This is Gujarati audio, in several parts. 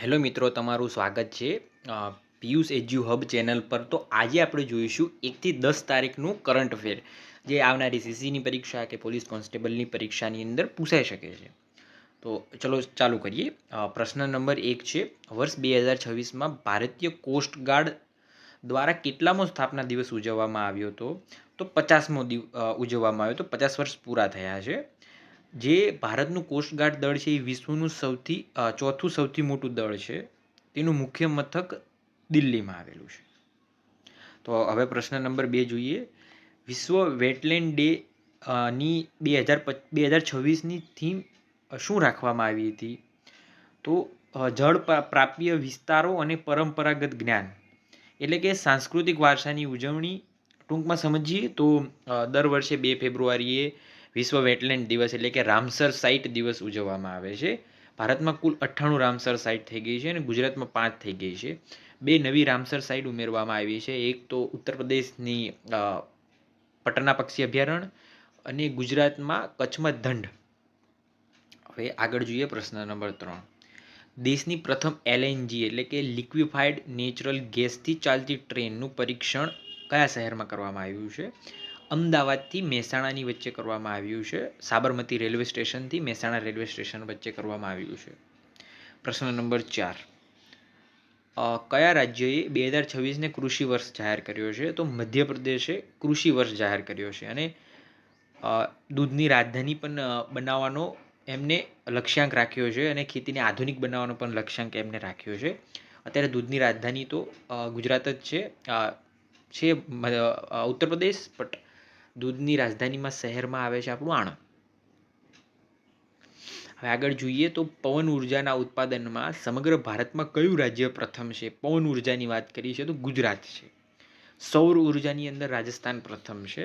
હેલો મિત્રો, તમારું સ્વાગત છે પિયુષ એજ્યુ હબ ચેનલ પર. તો આજે આપણે જોઈશું એકથી દસ તારીખનું કરંટ અફેર, જે આવનારી સીસીની પરીક્ષા કે પોલીસ કોન્સ્ટેબલની પરીક્ષાની અંદર પૂછાઈ શકે છે. તો ચલો ચાલુ કરીએ. પ્રશ્ન નંબર એક છે, વર્ષ બે હજાર છવ્વીસમાં ભારતીય કોસ્ટ ગાર્ડ દ્વારા કેટલામો સ્થાપના દિવસ ઉજવવામાં આવ્યો હતો? તો પચાસમો દિવ ઉજવવામાં આવ્યો. તો પચાસ વર્ષ પૂરા થયા છે. જે ભારતનું કોસ્ટગાર્ડ દળ છે, એ વિશ્વનું સૌથી ચોથું સૌથી મોટું દળ છે, તેનું મુખ્ય મથક દિલ્હીમાં આવેલું છે. તો હવે પ્રશ્ન નંબર બે જોઈએ. વિશ્વ વેટલેન્ડ ડે ની બે હજાર બે હજાર છવ્વીસની થીમ શું રાખવામાં આવી હતી? તો જળ પ્રાપ્ય વિસ્તારો અને પરંપરાગત જ્ઞાન. એટલે કે સાંસ્કૃતિક વારસાની ઉજવણી. ટૂંકમાં સમજીએ તો દર વર્ષે બે ફેબ્રુઆરીએ વિશ્વ વેટલેન્ડ દિવસ એટલે કે રામસર સાઇટ દિવસ ઉજવવામાં આવે છે. ભારતમાં કુલ અઠ્ઠાણું રામસર સાઇટ થઈ ગઈ છે અને ગુજરાતમાં પાંચ થઈ ગઈ છે. બે નવી રામસર સાઇટ ઉમેરવામાં આવી છે. એક તો ઉત્તર પ્રદેશની પટના પક્ષી અભયારણ્ય અને ગુજરાતમાં કચ્છમાં દંડ. હવે આગળ જોઈએ પ્રશ્ન નંબર ત્રણ. દેશની પ્રથમ એલએનજી એટલે કે લિક્વિફાઈડ નેચરલ ગેસથી ચાલતી ટ્રેનનું પરીક્ષણ કયા શહેરમાં કરવામાં આવ્યું છે? અમદાવાદથી મહેસાણાની વચ્ચે કરવામાં આવ્યું છે. સાબરમતી રેલવે સ્ટેશનથી મહેસાણા રેલવે સ્ટેશન વચ્ચે કરવામાં આવ્યું છે. પ્રશ્ન નંબર ચાર. કયા રાજ્યએ બે હજાર છવ્વીસને કૃષિ વર્ષ જાહેર કર્યો છે? તો મધ્યપ્રદેશે કૃષિ વર્ષ જાહેર કર્યો છે અને દૂધની રાજધાની પણ બનાવવાનો એમને લક્ષ્યાંક રાખ્યો છે અને ખેતીને આધુનિક બનાવવાનો પણ લક્ષ્યાંક એમને રાખ્યો છે. અત્યારે દૂધની રાજધાની તો ગુજરાત જ છે. છે ઉત્તર પ્રદેશ બટ દૂધની રાજધાનીમાં શહેરમાં આવે છે આપણું આણંદ. હવે આગળ જોઈએ તો પવન ઉર્જાના ઉત્પાદનમાં સમગ્ર ભારતમાં કયું રાજ્ય પ્રથમ છે? પવન ઉર્જાની વાત કરી છે તો ગુજરાત છે. સૌર ઉર્જાની અંદર રાજસ્થાન પ્રથમ છે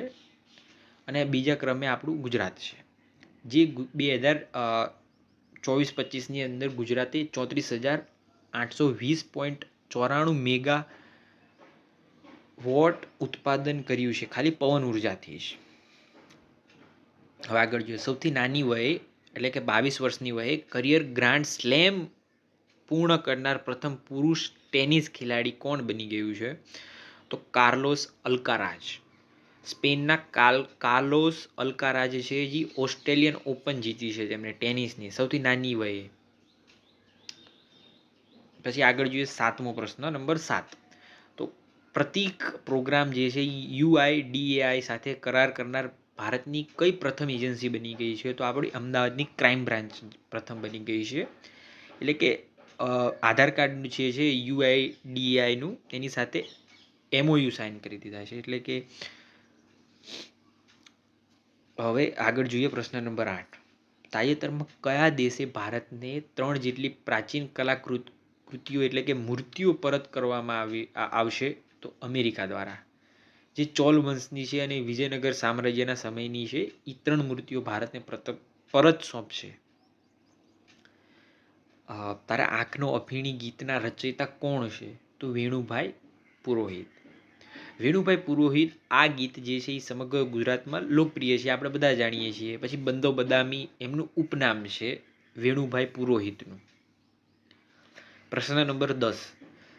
અને બીજા ક્રમે આપણું ગુજરાત છે. જે બે હજાર ચોવીસ પચીસની અંદર ગુજરાતે ચોત્રીસ હજાર આઠસો વીસ પોઈન્ટ ચોરાણું મેગા વોટ ઉત્પાદન કર્યું છે. ખાલી પવન ઉર્જાથી જ. હવે આગળ જોઈએ. સૌથી નાની વયે, એટલે કે બાવીસ વર્ષની વયે કરિયર ગ્રાન્ડ સ્લેમ પૂર્ણ કરનાર પ્રથમ પુરુષ ટેનિસ ખેલાડી કોણ બની ગયું છે? તો કાર્લોસ અલ્કારાજ. સ્પેનના કાલ, કાર્લોસ અલકારાજ છે જે, ઓસ્ટ્રેલિયન ઓપન જીતી છે તેમણે ટેનિસની સૌથી નાની વયે. પછી આગળ જોઈએ સાતમો પ્રશ્ન, નંબર સાત. પ્રતીક પ્રોગ્રામ જે છે યુઆઈડીએઆઈ સાથે કરાર કરનાર ભારતની કઈ પ્રથમ એજન્સી બની ગઈ છે? તો આપણી અમદાવાદની ક્રાઇમ બ્રાન્ચ પ્રથમ બની ગઈ છે. એટલે કે આધાર કાર્ડ જે છે યુઆઈડીએઆઈનું એની સાથે એમઓયુ સાઇન કરી દીધા છે. એટલે કે, હવે આગળ જોઈએ પ્રશ્ન નંબર આઠ. તાજેતરમાં કયા દેશે ભારતને ત્રણ જેટલી પ્રાચીન કલાકૃત, કૃતિઓ એટલે કે મૂર્તિઓ પરત કરવામાં આવી, આવશે? તો અમેરિકા દ્વારા. જે ચોલ વંશની છે અને વિજયનગર સામ્રાજ્યના સમયની છે એ ત્રણ મૂર્તિઓ ભારતને પ્રત- સોંપશે. તારા આંખનો અફીણી ગીતના રચયિતા કોણ છે? તો વેણુભાઈ પુરોહિત. વેણુભાઈ પુરોહિત આ ગીત જે છે એ સમગ્ર ગુજરાતમાં લોકપ્રિય છે, આપણે બધા જાણીએ છીએ. પછી બંદો બદામી એમનું ઉપનામ છે વેણુભાઈ પુરોહિતનું. પ્રશ્ન નંબર દસ.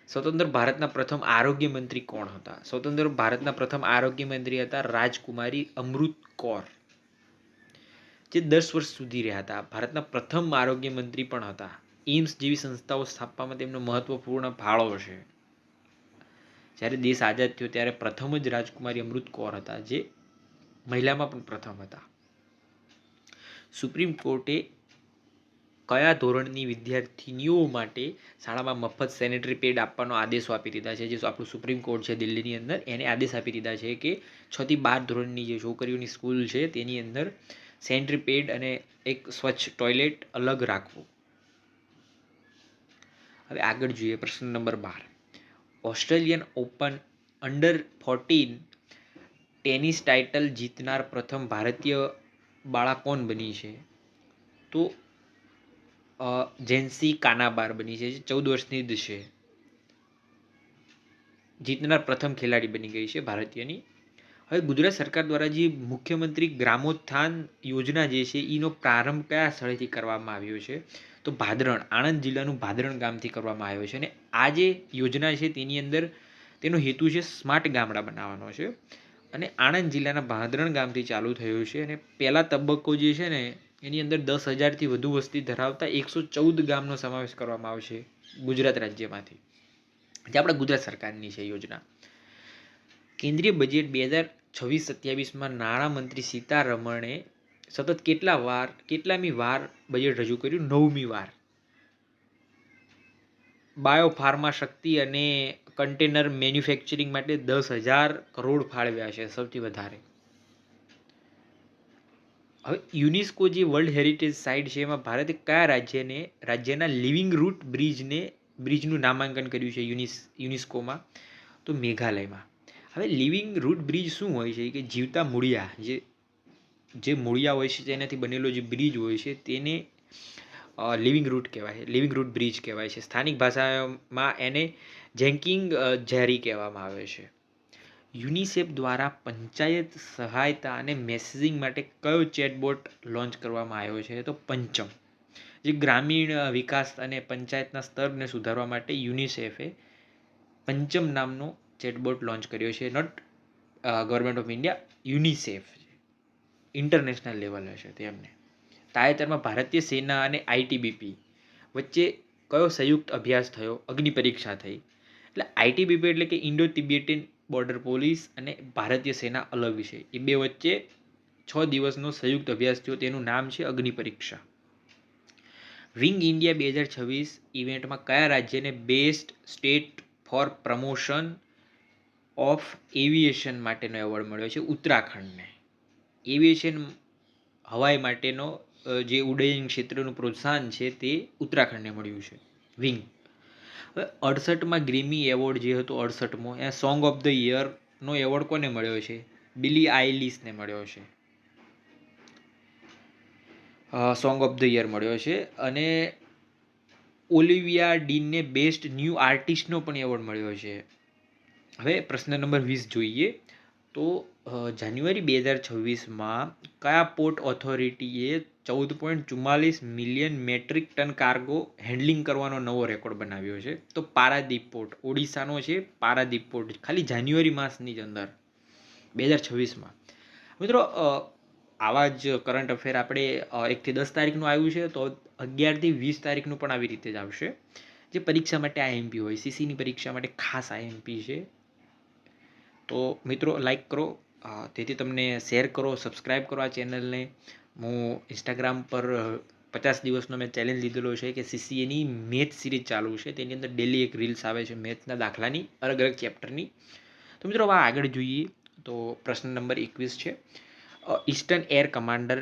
સ્વતંત્ર ભારતના પ્રથમ આરોગ્ય મંત્રી કોણ હતા? સ્વતંત્ર ભારતના પ્રથમ આરોગ્ય મંત્રી હતા રાજકુમારી અમૃત કૌર. જે દસ વર્ષ સુધી રહ્યા હતા. ભારતના પ્રથમ આરોગ્ય મંત્રી પણ હતા. એમ્સ જેવી સંસ્થાઓ સ્થાપવામાં તેમનો મહત્વપૂર્ણ ફાળો છે. જ્યારે દેશ આઝાદ થયો ત્યારે પ્રથમ જ રાજકુમારી અમૃત કૌર હતા, જે મહિલામાં પણ પ્રથમ હતા. સુપ્રીમ કોર્ટે કયા ધોરણની વિદ્યાર્થીનીઓ માટે શાળામાં મફત સેનેટરી પેડ આપવાનો આદેશો આપી દીધા છે? જે આપણું સુપ્રીમ કોર્ટ છે દિલ્હીની અંદર, એને આદેશ આપી દીધા છે કે છ થી બાર ધોરણની જે છોકરીઓની સ્કૂલ છે, તેની અંદર સેનેટરી પેડ અને એક સ્વચ્છ ટોયલેટ અલગ રાખવું. હવે આગળ જોઈએ પ્રશ્ન નંબર બાર. Australian open under fourteen tennis title જીતનાર પ્રથમ ભારતીય બાળા કોણ બની છે? તો જેન્સી કાનાબાર બની છે, જે ચૌદ વર્ષની જ છે જીતનાર પ્રથમ ખેલાડી બની ગઈ છે ભારતીયની. હવે ગુજરાત સરકાર દ્વારા જે મુખ્યમંત્રી ગ્રામોત્થાન યોજના જે છે એનો પ્રારંભ કયા સ્થળેથી કરવામાં આવ્યો છે? તો ભાદરણ, આણંદ જિલ્લાનું ભાદરણ ગામથી કરવામાં આવ્યો છે. અને આ જે યોજના છે, તેની અંદર તેનો હેતુ છે સ્માર્ટ ગામડા બનાવવાનો છે. અને આણંદ જિલ્લાના ભાદરણ ગામથી ચાલુ થયું છે. અને પહેલા તબક્કો જે છે ને એની અંદર દસ હજારથી વધુ વસ્તી ધરાવતા એકસો ચૌદ ગામનો સમાવેશ કરવામાં આવશે ગુજરાત રાજ્યમાંથી. જે આપણા ગુજરાત સરકારની છે યોજના. કેન્દ્રીય બજેટ બે હજાર છવ્વીસ સત્યાવીસમાં નાણામંત્રી સીતારમણે સતત કેટલા વાર, કેટલામી વાર બજેટ રજૂ કર્યું? નવમી વાર. બાયો ફાર્મા શક્તિ અને કન્ટેનર મેન્યુફેક્ચરિંગ માટે દસ હજાર કરોડ ફાળવ્યા છે, સૌથી વધારે. હવે યુનેસ્કો જે વર્લ્ડ હેરિટેજ સાઇટ છે, એમાં ભારતે કયા રાજ્યને, રાજ્યના લિવિંગ રૂટ બ્રિજને, બ્રિજનું નામાંકન કર્યું છે યુનિસ, યુનેસ્કોમાં? તો મેઘાલયમાં. હવે લિવિંગ રૂટ બ્રિજ શું હોય છે? કે જીવતા મૂળિયા, જે જે મૂળિયા હોય છે તેનાથી બનેલો જે બ્રિજ હોય છે, તેને લિવિંગ રૂટ કહેવાય લિવિંગ રૂટ બ્રિજ કહેવાય છે. સ્થાનિક ભાષામાં એને જેન્કિંગ ઝેરી કહેવામાં આવે છે. યુનિસેફ દ્વારા પંચાયત સહાયતા અને મેસેજિંગ માટે કયો ચેટબોટ લોન્ચ કરવામાં આવ્યો છે? તો પંચમ. જે ગ્રામીણ વિકાસ અને પંચાયતના સ્તરને સુધારવા માટે યુનિસેફે પંચમ નામનો ચેટબોટ લોન્ચ કર્યો છે. Note government of India UNICEF. International level છે તેમને તાજેતરમાં ભારતીય સેના અને આઈટીબીપી વચ્ચે કયો સંયુક્ત અભ્યાસ થયો? અગ્નિ પરીક્ષા થઈ. એટલે આઈટીબીપી એટલે કે ઇન્ડો તિબેટિયન બોર્ડર પોલીસ અને ભારતીય સેના અલગ વિશે એ બે વચ્ચે છ દિવસનો સંયુક્ત અભ્યાસ થયો. તેનું નામ છે અગ્નિ પરીક્ષા. વિંગ ઇન્ડિયા બે હજાર છવ્વીસ ઇવેન્ટમાં કયા રાજ્યને best state for promotion of aviation માટેનો એવોર્ડ મળ્યો છે? ઉત્તરાખંડને. એવિએશન હવાઈ માટેનો જે ઉડ્ડયન ક્ષેત્રનું પ્રોત્સાહન છે તે ઉત્તરાખંડને મળ્યું છે. વિંગ. હવે અડસઠમાં ગ્રીમી એવોર્ડ જે હતો અડસઠમો, એ સોંગ ઓફ ધ યરનો એવોર્ડ કોને મળ્યો છે? બિલી આઈલિસને મળ્યો છે. સોંગ ઓફ ધ યર મળ્યો છે અને ઓલિવિયા ડીનને બેસ્ટ ન્યૂ આર્ટિસ્ટનો પણ એવોર્ડ મળ્યો છે. હવે પ્રશ્ન નંબર વીસ જોઈએ. તો જાન્યુઆરી બે હજાર છવ્વીસમાં કયા પોર્ટ ઓથોરિટીએ ચૌદ પોઈન્ટ ચુમ્માલીસ million metric ton cargo handling કરવાનો નવો રેકોર્ડ બનાવ્યો છે? તો પારાદીપ પોર્ટ ઓડિશાનો છે, પારાદીપ પોર્ટ ખાલી જાન્યુઆરી માસની જ અંદર, બે હજાર છવ્વીસમાં. મિત્રો આવા જ કરંટ અફેર આપણે એકથી દસ તારીખનું આવ્યું છે, તો અગિયારથી વીસ તારીખનું પણ આવી રીતે જ આવશે. જે પરીક્ષા માટે આઈએમપી હોય સીસીની પરીક્ષા માટે ખાસ આઈએમપી છે. તો મિત્રો, લાઈક કરો તેથી તમને શેર કરો સબસ્ક્રાઈબ કરો આ ચેનલને. હું ઇન્સ્ટાગ્રામ પર પચાસ દિવસનો મેં ચેલેન્જ લીધેલો છે કે સીસીએની મેથ સિરીઝ ચાલુ છે. તેની અંદર ડેલી એક રીલ્સ આવે છે મેથના દાખલાની, અલગ અલગ ચેપ્ટરની તો મિત્રો હવે આગળ જોઈએ તો પ્રશ્ન નંબર એકવીસ છે. ઈસ્ટર્ન એર કમાન્ડર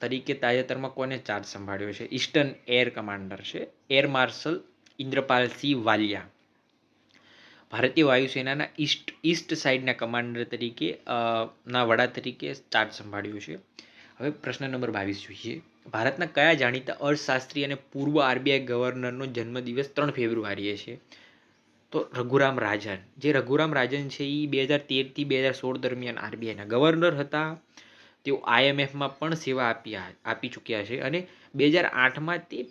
તરીકે તાજેતરમાં કોને ચાર્જ સંભાળ્યો છે? ઈસ્ટર્ન એર કમાન્ડર છે. Air marshal Inderpal Singh Walia. ભારતીય વાયુસેનાના ઈસ્ટ ઈસ્ટ સાઇડના કમાન્ડર તરીકે ના વડા તરીકે ચાર્જ સંભાળ્યો છે. હવે પ્રશ્ન નંબર બાવીસ જોઈએ. ભારતના કયા જાણીતા અર્થશાસ્ત્રી અને પૂર્વ આરબીઆઈ ગવર્નરનો જન્મદિવસ ત્રણ ફેબ્રુઆરીએ છે? તો રઘુરામ રાજન. જે રઘુરામ રાજન છે એ બે હજાર તેરથી બે હજાર સોળ દરમિયાન આરબીઆઈના ગવર્નર હતા. તેઓ આઈએમએફમાં પણ સેવા આપી આપી ચૂક્યા છે અને બે હજાર આઠમાં તે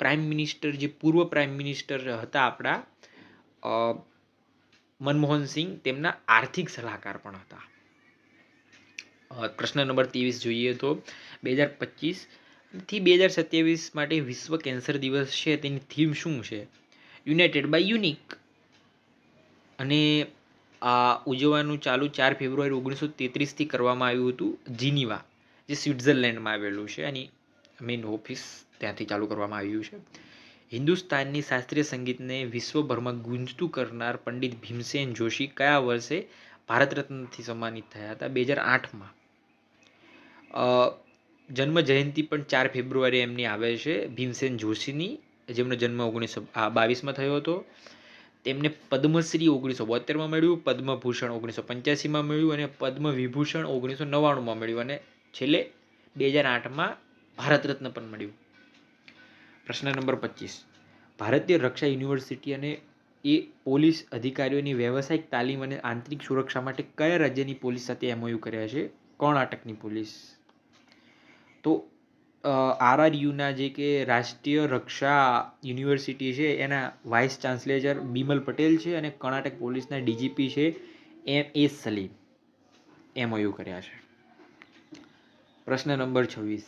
પ્રાઇમ મિનિસ્ટર, જે પૂર્વ પ્રાઇમ મિનિસ્ટર હતા આપણા મનમોહન સિંહ તેમના આર્થિક સલાહકાર પણ હતા. પ્રશ્ન નંબર ત્રેવીસ જોઈએ તો બે હજાર પચીસથી બે હજાર સત્યાવીસ માટે વિશ્વ કેન્સર દિવસ છે, તેની થીમ શું છે? United by unique. અને, આ ઉજવવાનું ચાલુ ચાર ફેબ્રુઆરી ઓગણીસો તેત્રીસથી કરવામાં આવ્યું હતું, જીનીવા, જે સ્વિટ્ઝરલેન્ડમાં આવેલું છે. એની મેઇન ઓફિસ ત્યાંથી ચાલુ કરવામાં આવ્યું છે. હિન્દુસ્તાનની શાસ્ત્રીય સંગીતને વિશ્વભરમાં ગુંજતું કરનાર પંડિત ભીમસેન જોશી કયા વર્ષે ભારત રત્નથી સન્માનિત થયા હતા? બે હજાર આઠમાં. જન્મ જયંતિ પણ ચાર ફેબ્રુઆરી એમની આવે છે. ભીમસેન જોશીની, જેમનો જન્મ ઓગણીસો બાવીસમાં થયો હતો. તેમને પદ્મશ્રી ઓગણીસો બોતેરમાં મળ્યું, પદ્મભૂષણ ઓગણીસો પંચ્યાસીમાં મળ્યું અને પદ્મ વિભૂષણ ઓગણીસો નવ્વાણુંમાં મળ્યું અને છેલ્લે બે હજાર આઠમાં ભારત રત્ન પણ મળ્યું. પ્રશ્ન નંબર પચીસ. ભારતીય રક્ષા યુનિવર્સિટી અને એ પોલીસ અધિકારીઓની વ્યવસાયિક તાલીમ અને આંતરિક સુરક્ષા માટે કયા રાજ્યની પોલીસ સાથે એમઓયુ કર્યા છે? કર્ણાટકની પોલીસ. તો આરઆરયુના જે કે રાષ્ટ્રીય રક્ષા યુનિવર્સિટી છે, એના વાઇસ ચાન્સલેજર બિમલ પટેલ છે અને કર્ણાટક પોલીસના ડીજીપી છે એમ એ સલીમ. એમઓયુ કર્યા છે. પ્રશ્ન નંબર છવ્વીસ.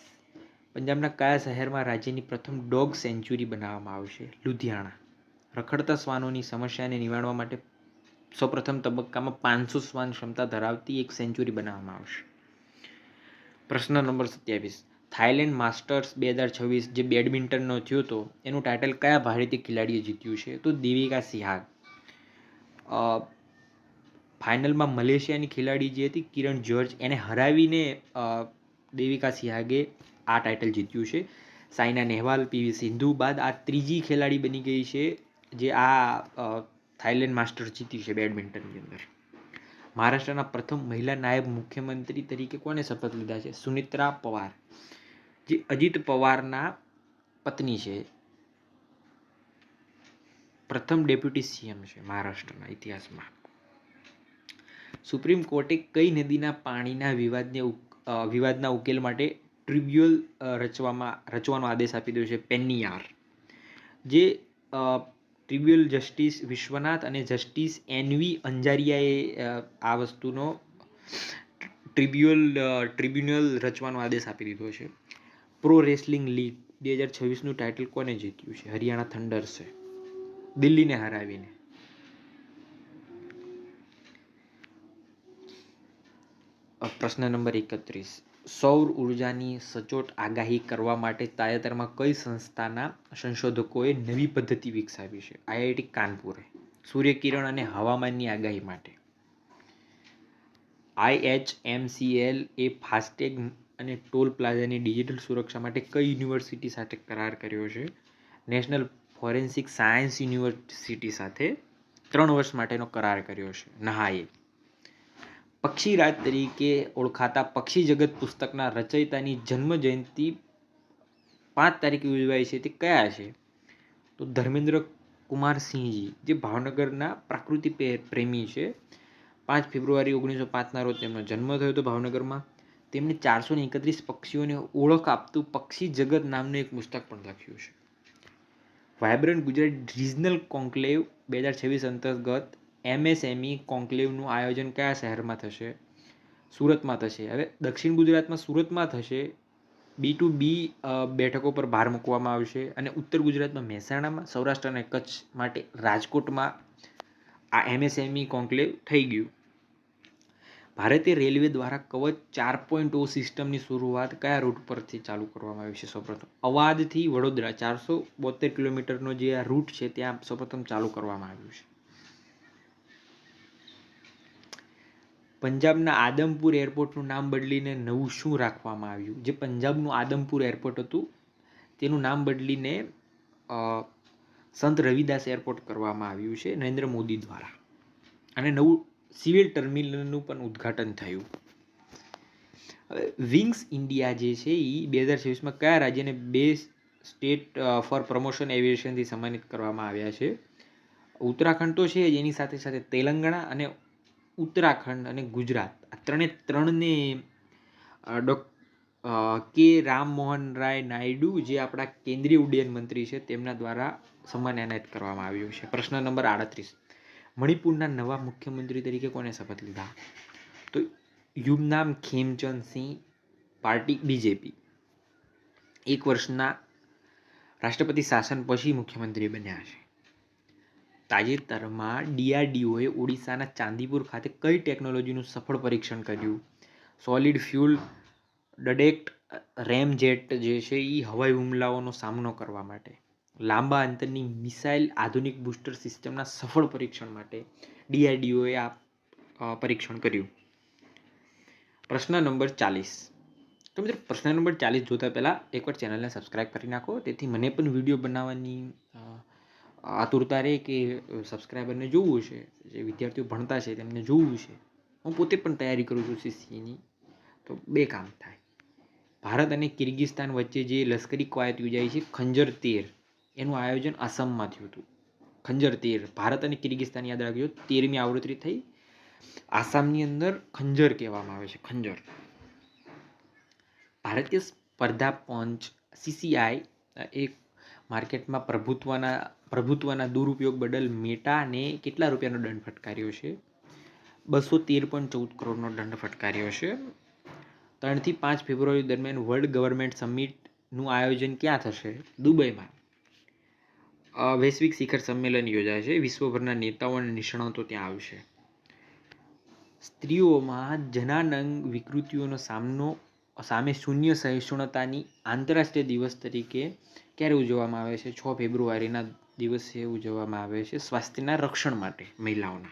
પંજાબના કયા શહેરમાં રાજ્યની પ્રથમ ડોગ સેન્ચ્યુરી બનાવવામાં આવશે? લુધિયાણા. રખડતા શ્વાનોની સમસ્યાને નિવારવા માટે સૌપ્રથમ તબક્કામાં પાંચસો શ્વાન ક્ષમતા ધરાવતી એક સેન્ચ્યુરી બનાવવામાં આવશે. પ્રશ્ન નંબર સત્યાવીસ. થાઇલેન્ડ માસ્ટર્સ બે હજાર છવ્વીસ જે બેડમિન્ટનનો થયો હતો, એનું ટાઇટલ કયા ભારતીય ખેલાડીએ જીત્યું છે? તો દેવિકા સિહાગ. ફાઇનલમાં મલેશિયાની ખેલાડી જે હતી કિરણ જ્યોર્જ, એને હરાવીને દેવિકા સિહાગે આ ટાઇટલ જીત્યું છે. સાયના નેહવાલ પીવી સિંધુ બાદ આ ત્રીજી ખેલાડી બની ગઈ છે, જે આ થાઇલેન્ડ માસ્ટર જીતી છે બેડમિન્ટનની અંદર. મહારાષ્ટ્રના પ્રથમ મહિલા નાયબ મુખ્યમંત્રી તરીકે કોને શપથ લીધા છે? સુનિત્રા પવાર, જે અજીત પવારના પત્ની છે. પ્રથમ ડેપ્યુટી સીએમ છે મહારાષ્ટ્રના ઇતિહાસમાં. સુપ્રીમ કોર્ટે કઈ નદીના પાણીના વિવાદને વિવાદના ઉકેલ માટે ટ્રિબ્યુઅલ રચવામાં, રચવાનો આદેશ આપી દીધો છે પેન્નિયાર. જે ટ્રિબ્યુઅલ જસ્ટિસ વિશ્વનાથ અને જસ્ટિસ એનવી અંજારિયાએ આ વસ્તુનો ટ્રિબ્યુઅલ ટ્રિબ્યુનલ રચવાનો આદેશ આપી દીધો છે. પ્રો રેસલિંગ લીગ બે હજાર છવ્વીસનું ટાઇટલ કોને જીત્યું છે? હરિયાણા થંડર્સે દિલ્હીને હરાવીને. પ્રશ્ન નંબર એકત્રીસ. સૌર ઉર્જાની સચોટ આગાહી કરવા માટે તાજેતરમાં કઈ સંસ્થાના સંશોધકોએ નવી પદ્ધતિ વિકસાવી છે? આઈઆઈટી કાનપુરે. સૂર્યકિરણ અને હવામાનની આગાહી માટે. આઈએચએમસીએલ એ ફાસ્ટેગ અને ટોલ પ્લાઝાની ડિજિટલ સુરક્ષા માટે કઈ યુનિવર્સિટી સાથે કરાર કર્યો છે? નેશનલ ફોરેન્સિક સાયન્સ યુનિવર્સિટી સાથે ત્રણ વર્ષ માટેનો કરાર કર્યો છે. નહાએ પક્ષીરાજ તરીકે ઓળખાતા પક્ષી જગત પુસ્તકના રચયિતાની જન્મ જયંતિ પાંચ તારીખે ઉજવાય છે તે કયા છે? તો ધર્મેન્દ્ર કુમાર સિંહજી, જે ભાવનગરના પ્રકૃતિ પે- પ્રેમી છે. પાંચ ફેબ્રુઆરી ઓગણીસો પાંચના રોજ તેમનો જન્મ થયો હતો ભાવનગરમાં. તેમણે ચારસો ને એકત્રીસ પક્ષીઓને ઓળખ આપતું પક્ષી જગત નામનું એક પુસ્તક પણ લખ્યું છે. વાયબ્રન્ટ ગુજરાત રિજનલ કોન્ક્લેવ બે હજાર છવ્વીસ અંતર્ગત એમએસએમઈ કોન્ક્લેવનું આયોજન કયા શહેરમાં થશે? સુરતમાં થશે. હવે દક્ષિણ ગુજરાતમાં સુરતમાં થશે. બી ટુ બી બેઠકો પર ભાર મૂકવામાં આવશે અને ઉત્તર ગુજરાતમાં મહેસાણામાં સૌરાષ્ટ્ર અને કચ્છ માટે રાજકોટમાં આ એમએસએમઈ કોન્ક્લેવ થઈ ગયું. ભારતીય રેલવે દ્વારા કવચ ચાર પોઈન્ટ ઓ સિસ્ટમની શરૂઆત કયા રૂટ પરથી ચાલુ કરવામાં આવી છે? સૌપ્રથમ, અવાજથી વડોદરા ચારસો બોતેર કિલોમીટરનો જે આ રૂટ છે, ત્યાં સૌપ્રથમ ચાલુ કરવામાં આવ્યું છે. પંજાબના આદમપુર એરપોર્ટનું નામ બદલીને નવું શું રાખવામાં આવ્યું? જે પંજાબનું આદમપુર એરપોર્ટ હતું, તેનું નામ બદલીને સંત રવિદાસ એરપોર્ટ કરવામાં આવ્યું છે નરેન્દ્ર મોદી દ્વારા. અને નવું સિવિલ ટર્મિનલનું પણ ઉદ્ઘાટન થયું. હવે, વિંગ્સ ઇન્ડિયા જે છે એ બે હજાર છવ્વીસમાં કયા રાજ્યને બે સ્ટેટ ફોર પ્રમોશન એવિએશનથી સન્માનિત કરવામાં આવ્યા છે? ઉત્તરાખંડ તો છે જ એની સાથે સાથે તેલંગાણા અને ઉત્તરાખંડ અને ગુજરાત. આ ત્રણે ત્રણને ડોક કે રામમોહન રાય નાયડુ, જે આપણા કેન્દ્રીય ઉડ્ડયન મંત્રી છે, તેમના દ્વારા સન્માન એનાયત કરવામાં આવ્યું છે. પ્રશ્ન નંબર આડત્રીસ. મણિપુરના નવા મુખ્યમંત્રી તરીકે કોને શપથ લીધા? તો યુમનામ ખેમચંદ સિંહ, પાર્ટી બીજેપી. એક વર્ષના રાષ્ટ્રપતિ શાસન પછી મુખ્યમંત્રી બન્યા છે. તાજેતરમાં ડીઆરડીઓએ ઓડિશાના ચાંદીપુર ખાતે કઈ ટેકનોલોજીનું સફળ પરીક્ષણ કર્યું? સોલિડ ફ્યુલ ડડેક્ટ રેમજેટ જે છે એ હવાઈ હુમલાઓનો સામનો કરવા માટે, લાંબા અંતરની મિસાઇલ આધુનિક બૂસ્ટર સિસ્ટમના સફળ પરીક્ષણ માટે ડીઆરડીઓએ આ પરીક્ષણ કર્યું. પ્રશ્ન નંબર ચાલીસ. તો મિત્રો, પ્રશ્ન નંબર ચાલીસ જોતા પહેલાં એકવાર ચેનલને સબસ્ક્રાઈબ કરી નાખો, તેથી મને પણ વીડિયો બનાવવાની આતુરતા રહે કે સબસ્ક્રાઈબરને જોવું છે જે વિદ્યાર્થીઓ ભણતા છે તેમને જોવું છે. હું પોતે પણ તૈયારી કરું છું સીસીની તો બે કામ થાય. ભારત અને કિર્ગિસ્તાન વચ્ચે જે લશ્કરી કવાયત યોજાઈ છે, ખંજર તેર, એનું આયોજન આસામમાં થયું હતું. ખંજર તેર, ભારત અને કિર્ગિસ્તાન યાદ રાખજો, તેરમી આવૃત્તિ થઈ. આસામની અંદર ખંજર કહેવામાં આવે છે, ખંજર. ભારતીય સ્પર્ધા પંચ સીસીઆઈ એ માર્કેટમાં પ્રભુત્વના પ્રભુત્વના દુરુપયોગ બદલ મેટાને કેટલા રૂપિયાનો દંડ ફટકાર્યો છે? બસો તેર પોઈન્ટ ચૌદ કરોડનો દંડ ફટકાર્યો છે. ત્રણથી પાંચ ફેબ્રુઆરી દરમિયાન વર્લ્ડ ગવર્મેન્ટ સમિટનું આયોજન ક્યાં થશે? દુબઈમાં. વૈશ્વિક શિખર સંમેલન યોજાશે. વિશ્વભરના નેતાઓ અને નિષ્ણાતો ત્યાં આવશે. સ્ત્રીઓમાં જનાનંગ વિકૃતિઓનો સામનો, સામે શૂન્ય સહિષ્ણુતાની આંતરરાષ્ટ્રીય દિવસ તરીકે ક્યારે ઉજવવામાં આવે છે? છ ફેબ્રુઆરીના દિવસે ઉજવવામાં આવે છે, સ્વાસ્થ્યના રક્ષણ માટે મહિલાઓના.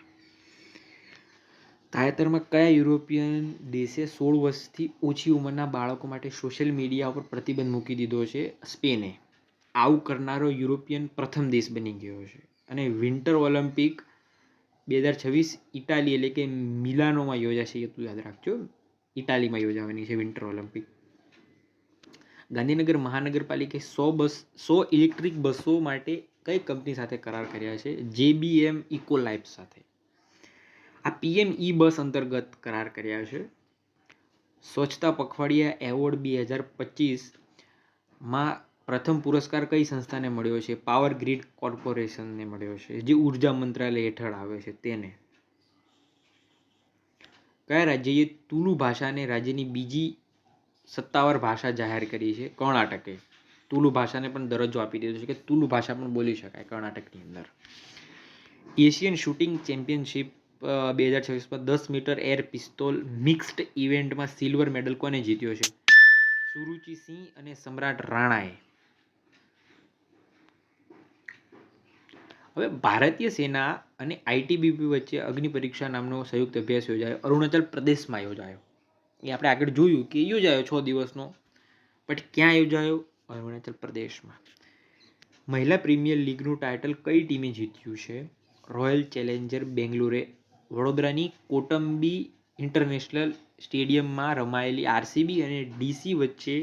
તાજેતરમાં કયા યુરોપિયન દેશે સોળ વર્ષથી ઓછી ઉંમરના બાળકો માટે સોશિયલ મીડિયા ઉપર પ્રતિબંધ મૂકી દીધો છે? સ્પેને. આવું કરનારો યુરોપિયન પ્રથમ દેશ બની ગયો છે. અને વિન્ટર ઓલિમ્પિક બે હજાર છવ્વીસ ઇટાલી એટલે કે મિલાનોમાં યોજાશે એ તું યાદ રાખજો. ઇટાલીમાં યોજાવાની છે વિન્ટર ઓલિમ્પિક. ગાંધીનગર મહાનગરપાલિકાએ સો બસ, સો ઇલેક્ટ્રિક બસો માટે કઈ કંપની સાથે કરાર કર્યા છે? જેબીએમ ઇકોલાઇફ સાથે. આ પીએમ ઈ બસ અંતર્ગત કરાર કર્યા છે. સ્વચ્છતા પખવાડિયા એવોર્ડ બે હજાર પચીસમાં પ્રથમ પુરસ્કાર કઈ સંસ્થાને મળ્યો છે? પાવર ગ્રીડ કોર્પોરેશનને મળ્યો છે. જે ઊર્જા મંત્રાલય હેઠળ આવે છે તેને. કયા રાજ્યએ તુલુ ભાષાને રાજ્યની બીજી સત્તાવાર ભાષા જાહેર કરી છે? કર્ણાટકે. તુલુ ભાષાને પણ દરજ્જો આપી દીધો છે કે તુલુ ભાષા પણ બોલી શકાય કર્ણાટકની અંદર. એશિયન શૂટિંગ ચેમ્પિયનશિપ બે હજાર છવ્વીસમાં દસ મીટર એર પિસ્તોલ મિક્સ્ડ ઇવેન્ટમાં સિલ્વર મેડલ કોને જીત્યો છે? સુરુચિ સિંહ અને સમ્રાટ રાણાએ. હવે ભારતીય સેના અને આઈટીબીપી વચ્ચે અગ્નિ પરીક્ષા નામનો સંયુક્ત અભ્યાસ યોજાયો. અરુણાચલ પ્રદેશમાં યોજાયો. એ આપણે આગળ જોયું કે યોજાયો છ દિવસનો. બટ ક્યાં યોજાયો? અરુણાચલ પ્રદેશમાં. મહિલા પ્રીમિયર લીગનું ટાઇટલ કઈ ટીમે જીત્યું છે? રોયલ ચેલેન્જર બેંગ્લોરે, વડોદરાની કોટંબી ઇન્ટરનેશનલ સ્ટેડિયમમાં રમાયેલી આરસીબી અને ડીસી વચ્ચે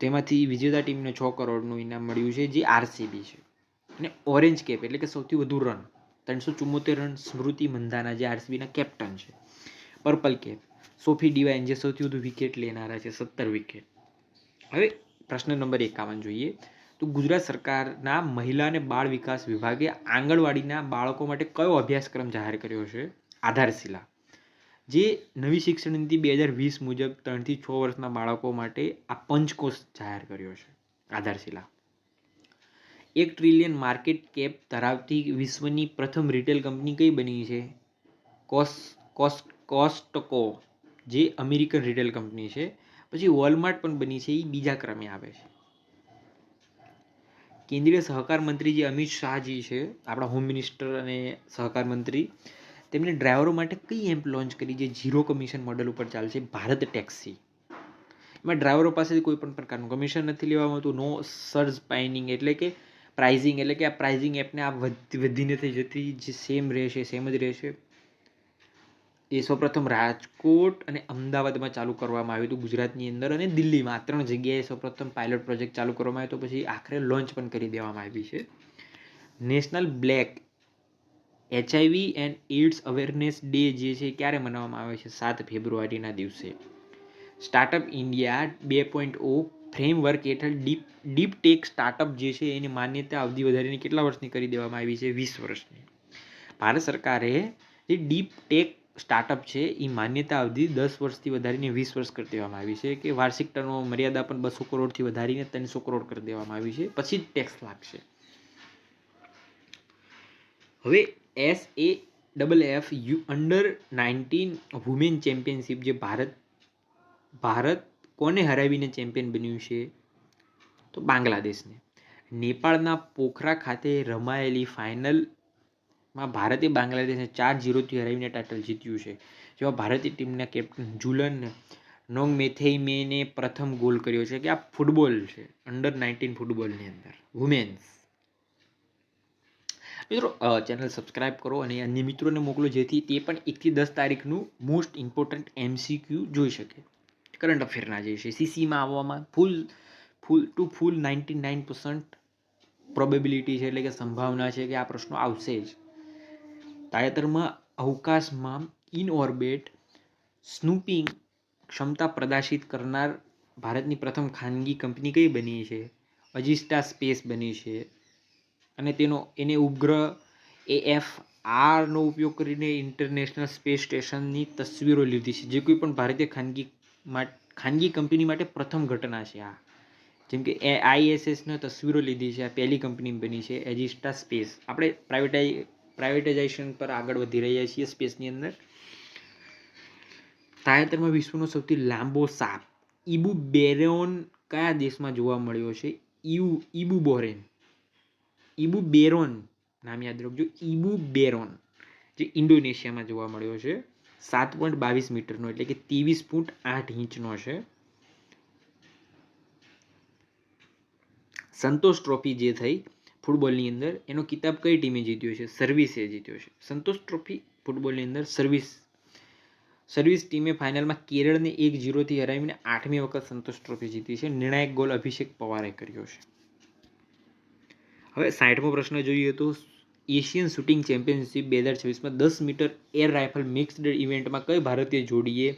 તેમાંથી વિજેતા ટીમને છ કરોડનું ઇનામ મળ્યું છે, જે આરસીબી છે. અને ઓરેન્જ કેપ એટલે કે સૌથી વધુ રન, ત્રણસો ચુમ્મોતેર રન સ્મૃતિ મંધાના, જે આરસીબીના કેપ્ટન છે. પર્પલ કેપ, સોફી ડિવાઇન જે સૌથી વધુ વિકેટ લેનારા છે, સત્તર વિકેટ. હવે પ્રશ્ન નંબર એકાવન જોઈએ. તો ગુજરાત સરકારના મહિલા અને બાળ વિકાસ વિભાગે આંગણવાડીના બાળકો માટે કયો અભ્યાસક્રમ જાહેર કર્યો છે? આધારશિલા. જે નવી શિક્ષણ નીતિ બે હજાર વીસ મુજબ ત્રણથી છ વર્ષના બાળકો માટે આ પંચકોષ જાહેર કર્યો છે. આધારશિલા. એક ટ્રિલિયન માર્કેટ કેપ ધરાવતી વિશ્વની પ્રથમ રિટેલ કંપની કઈ બની છે? કોસ કોસ, કોસ્ટકો, જે અમેરિકન રિટેલ કંપની છે. પછી વોલમાર્ટ પણ બની છે, એ બીજા ક્રમે આવે છે. કેન્દ્રીય સહકાર મંત્રી જે અમિત શાહજી છે, આપણા હોમ મિનિસ્ટર અને સહકાર મંત્રી તેમણે ડ્રાઈવરો માટે કઈ એમ્પ લોન્ચ કરી જે ઝીરો કમિશન મોડલ ઉપર ચાલશે ભારત ટેક્સી? એમાં ડ્રાઈવરો પાસેથી કોઈ પણ પ્રકારનું કમિશન નથી લેવામાં આવતું, નો સર્જ પાઇનિંગ એટલે કે પ્રાઇઝિંગ, એટલે કે આ પ્રાઇઝિંગ એપને આ વધ- વધીને થઈ જતી જે સેમ રહેશે, સેમ જ રહેશે. એ સૌપ્રથમ રાજકોટ અને અમદાવાદમાં ચાલુ કરવામાં આવ્યું હતું ગુજરાતની અંદર અને દિલ્હીમાં આ ત્રણ જગ્યાએ સૌપ્રથમ પાયલોટ પ્રોજેક્ટ ચાલુ કરવામાં આવ્યો તો પછી આખરે લોન્ચ પણ કરી દેવામાં આવી છે. National black HIV and AIDS awareness day જે છે ક્યારે મનાવવામાં આવે છે? સાત ફેબ્રુઆરીના દિવસે. સ્ટાર્ટઅપ ઇન્ડિયા બે પોઈન્ટ ઓ ફ્રેમવર્ક હેઠળ ડીપ ડીપ ટેક સ્ટાર્ટઅપ જે છે એની માન્યતા અવધિ વધારીને કેટલા વર્ષની કરી દેવામાં આવી છે? વીસ વર્ષની. ભારત સરકારે જે ડીપ ટેક સ્ટાર્ટઅપ છે એ માન્યતા અવધિ દસ વર્ષથી વધારીને વીસ વર્ષ કરી દેવામાં આવી છે કે વાર્ષિક ટર્નો મર્યાદા પણ બસો કરોડથી વધારીને ત્રણસો કરોડ કરી દેવામાં આવી છે, પછી જ ટેક્સ લાગશે. હવે S A double F U under nineteen women championship જે ભારત ભારત કોને હરાવીને ચેમ્પિયન બન્યું છે? તો બાંગ્લાદેશને. નેપાળના પોખરા ખાતે રમાયેલી ફાઇનલમાં ભારતે બાંગ્લાદેશને ચાર ઝીરોથી હરાવીને ટાઇટલ જીત્યું છે. જેમાં ભારતીય ટીમના કેપ્ટન જુલન નોંગ મેથેઇમેને પ્રથમ ગોલ કર્યો છે. કે આ ફૂટબોલ છે. અંડર નાઇન્ટીન ફૂટબોલની અંદર. વુમેન્સ મિત્રો ચેનલ સબસ્ક્રાઇબ કરો અને અન્ય મિત્રોને મોકલો જેથી તે પણ એકથી દસ તારીખનું મોસ્ટ ઇમ્પોર્ટન્ટ એમસીક્યુ જોઈ શકે. કરંટ અફેરના જે છે. સીસીમાં આવવામાં full full to full ninety nine percent probability છે. એટલે કે સંભાવના છે કે આ પ્રશ્નો આવશે જ. તાજેતરમાં અવકાશમાં ઇન ઓર્બિટ સ્નૂપિંગ ક્ષમતા પ્રદર્શિત કરનાર ભારતની પ્રથમ ખાનગી કંપની કઈ બની છે? અજિસ્ટા સ્પેસ બની છે. અને તેનો, એને ઉપગ્રહ એ એફ આરનો ઉપયોગ કરીને ઇન્ટરનેશનલ સ્પેસ સ્ટેશનની તસવીરો લીધી છે. જે કોઈ પણ ભારતીય ખાનગી ખાનગી કંપની માટે પ્રથમ ઘટના છે આ. જેમ કે આઈએસએસને તસવીરો લીધી છે. આ પહેલી કંપની બની છે એજિસ્ટા સ્પેસ. આપણે પ્રાઇવેટાઈ પ્રાઇવેટાઇઝેશન પર આગળ વધી રહ્યા છીએ સ્પેસની અંદર. તાજેતરમાં વિશ્વનો સૌથી લાંબો સાપ ઇબુ બેરોન કયા દેશમાં જોવા મળ્યો છે? ઇબુ ઇબુ બોરેન. ઇબુ બેરોન, નામ યાદ રાખજો ઇબુ બેરોન, જે ઇન્ડોનેશિયામાં જોવા મળ્યો છે. સાત પોઈન્ટ બાવીસ મીટરનો એટલે કે ત્રેવીસ ફૂટ આઠ ઇંચનો છે. સંતોષ ટ્રોફી જે થઈ ફૂટબોલની અંદર એનો કિતાબ કઈ ટીમે જીત્યો છે? સર્વિસે જીત્યો છે. સંતોષ ટ્રોફી ફૂટબોલની અંદર સર્વિસ સર્વિસ ટીમે ફાઇનલમાં કેરળને એક જીરોથી હરાવીને આઠમી વખત સંતોષ ટ્રોફી જીતી છે. નિર્ણાયક ગોલ અભિષેક પવારે કર્યો છે. હવે સાઠમો પ્રશ્ન જોઈએ તો એશિયન શૂટિંગ ચેમ્પિયનશિપ બે હજાર છવ્વીસમાં દસ મીટર એર રાઇફલ મિક્સ્ડ ઇવેન્ટમાં કઈ ભારતીય જોડીએ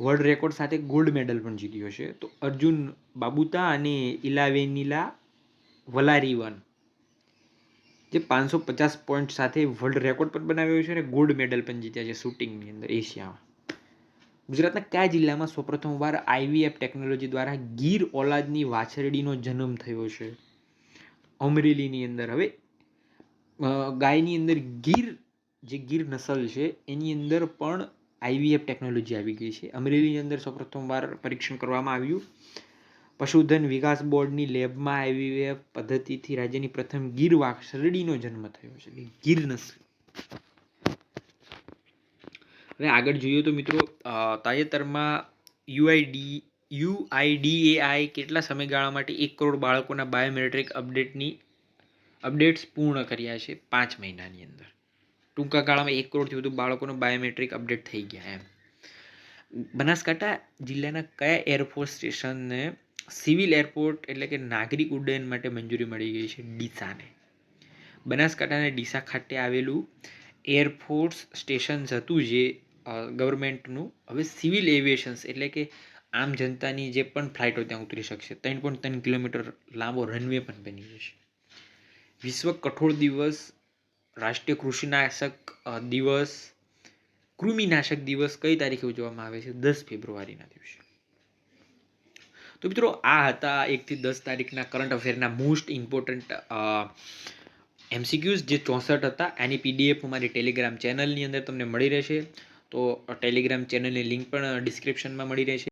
વર્લ્ડ રેકોર્ડ સાથે ગોલ્ડ મેડલ પણ જીત્યો છે? તો અર્જુન બાબુતા અને ઇલાવેનિલા વલારીવન જે પાંચસો પચાસ પોઈન્ટ સાથે વર્લ્ડ રેકોર્ડ પણ બનાવ્યો છે અને ગોલ્ડ મેડલ પણ જીત્યા છે શૂટિંગની અંદર એશિયામાં. ગુજરાતના કયા જિલ્લામાં સૌપ્રથમવાર આઈવીએફ ટેકનોલોજી દ્વારા ગીર ઓલાદની વાછરડીનો જન્મ થયો છે? અમરેલીની અંદર. હવે ગાયની અંદર ગીર, જે ગીર નસલ છે, એની અંદર પણ આઈવીએફ ટેકનોલોજી આવી ગઈ છે. અમરેલીની અંદર સૌપ્રથમવાર પરીક્ષણ કરવામાં આવ્યું. પશુધન વિકાસ બોર્ડની લેબમાં આઈવીએફ પદ્ધતિથી રાજ્યની પ્રથમ ગીર વાછરડીનો જન્મ થયો છે ગીર નસ્લ. હવે આગળ જોઈએ તો મિત્રો તાજેતરમાં યુઆઈડી, યુઆઈડીએઆઈ કેટલા સમયગાળા માટે એક કરોડ બાળકોના બાયોમેટ્રિક અપડેટની, અપડેટ્સ પૂર્ણ કર્યા છે પાંચ મહિનાની અંદર. ટૂંકા ગાળામાં એક કરોડથી વધુ બાળકોનો બાયોમેટ્રિક અપડેટ થઈ ગયા એમ. બનાસકાંઠા જિલ્લાના કયા એરફોર્સ સ્ટેશનને સિવિલ એરપોર્ટ એટલે કે નાગરિક ઉડ્ડયન માટે મંજૂરી મળી ગઈ છે ડીસાને. બનાસકાંઠાના ડીસા ખાતે આવેલું એરફોર્સ સ્ટેશન હતું જે ગવર્મેન્ટનું હવે સિવિલ એવિએશન્સ એટલે કે આમ જનતાની જે પણ ફ્લાઇટો ત્યાં ઉતરી શકશે. ત્રણ પોઈન્ટ ત્રણ કિલોમીટર લાંબો રનવે પણ બની જશે વિશ્વ કઠોળ દિવસ, રાષ્ટ્રીય કૃષિનાશક દિવસ, કૃમિનાશક દિવસ કઈ તારીખે ઉજવવામાં આવે છે? દસ ફેબ્રુઆરીના દિવસે. તો મિત્રો, આ હતા એકથી દસ તારીખના કરંટ અફેરના મોસ્ટ ઇમ્પોર્ટન્ટ એમસીક્યુઝ જે ચોસઠ હતા, એની પીડીએફ મારી ટેલિગ્રામ ચેનલની અંદર તમને મળી રહેશે. તો ટેલિગ્રામ ચેનલની લિંક પણ ડિસ્ક્રિપ્શનમાં મળી રહેશે.